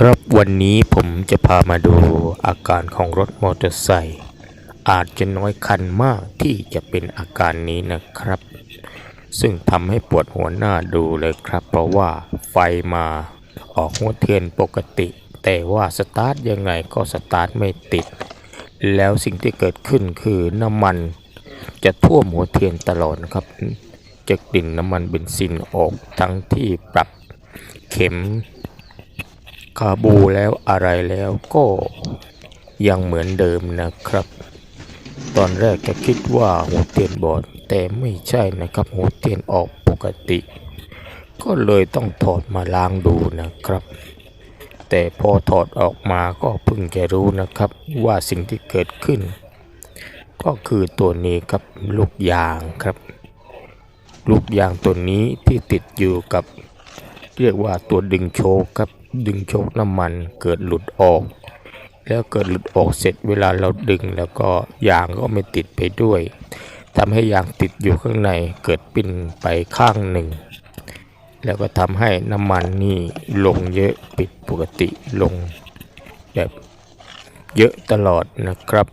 ครับวันนี้ผมจะพามาดูอาการของรถมอเตอร์ไซค์อาจจะน้อยคันมากที่จะเป็นอาการนี้นะครับ ซึ่งทำให้ปวดหัวหน้าดูเลยครับ เพราะว่าไฟมาออกหัวเทียนปกติ แต่ว่าสตาร์ทยังไงก็สตาร์ทไม่ติด แล้วสิ่งที่เกิดขึ้นคือน้ำมันจะท่วมหัวเทียนตลอดครับ จะกลิ่นน้ำมันเบนซินออกทั้งที่ปรับเข็มาบูแล้วอะไรแล้วก็ยังเหมือนเดิมนะครับ ตอนแรกก็คิดว่าหัวเทียนบอด แต่ไม่ใช่นะครับหัวเทียนออกปกติ ก็เลยต้องถอดมาล้างดูนะครับ แต่พอถอดออกมาก็เพิ่งจะรู้นะครับว่าสิ่งที่เกิดขึ้น ก็คือตัวนี้ครับลูกยางครับ ลูกยางตัวนี้ที่ติดอยู่กับ เรียกว่าตัวดึงโชคครับดึงโชคน้ำมันเกิดหลุดออก แล้วเกิดหลุดออกเสร็จเวลาเราดึงแล้วก็ยางก็ไม่ติดไปด้วยทำให้ยางติดอยู่ข้างในเกิดปิ้นไปข้างหนึ่ง แล้วก็ทำให้น้ำมันนี่ลงเยอะผิดปกติลง แบบเยอะตลอดนะครับ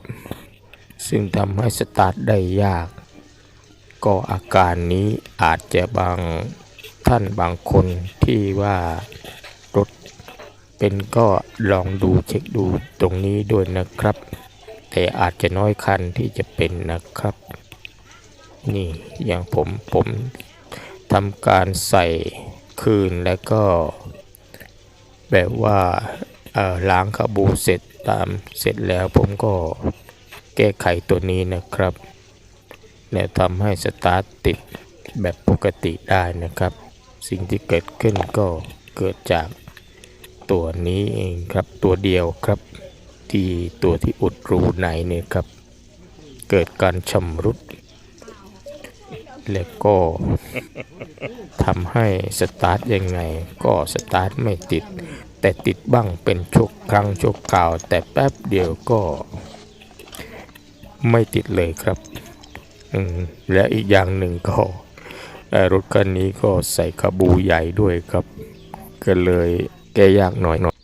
ซึ่งทำให้สตาร์ทได้ยาก ก็อาการนี้อาจจะบาง ท่านบางคนที่ว่ารถเป็นก็ลองดูเช็คดูตรงนี้ด้วยนะครับ แต่อาจจะน้อยคันที่จะเป็นนะครับ นี่อย่างผมผมทำการใส่คืนแล้วก็ แบบว่าล้างคาบูเสร็จตามเสร็จแล้วผมก็แก้ไขตัวนี้นะครับและทำให้สตาร์ทติดแบบปกติได้นะครับ สิ่งที่เกิดขึ้นก็เกิดจากตัวนี้เองครับตัวเดียวครับที่ตัวที่อุดรูในเนี่ยครับ เกิดการชำรุด และก็ทำให้สตาร์ทยังไง ก็สตาร์ทไม่ติด แต่ติดบ้างเป็นชั่วครั้งชั่วคราว แต่แป๊บเดียวก็ไม่ติดเลยครับ และอีกอย่างหนึ่งก็ แต่รถคันนี้ก็ใส่ขบูใหญ่ด้วยครับ ก็เลยแก้ยากหน่อยหน่อย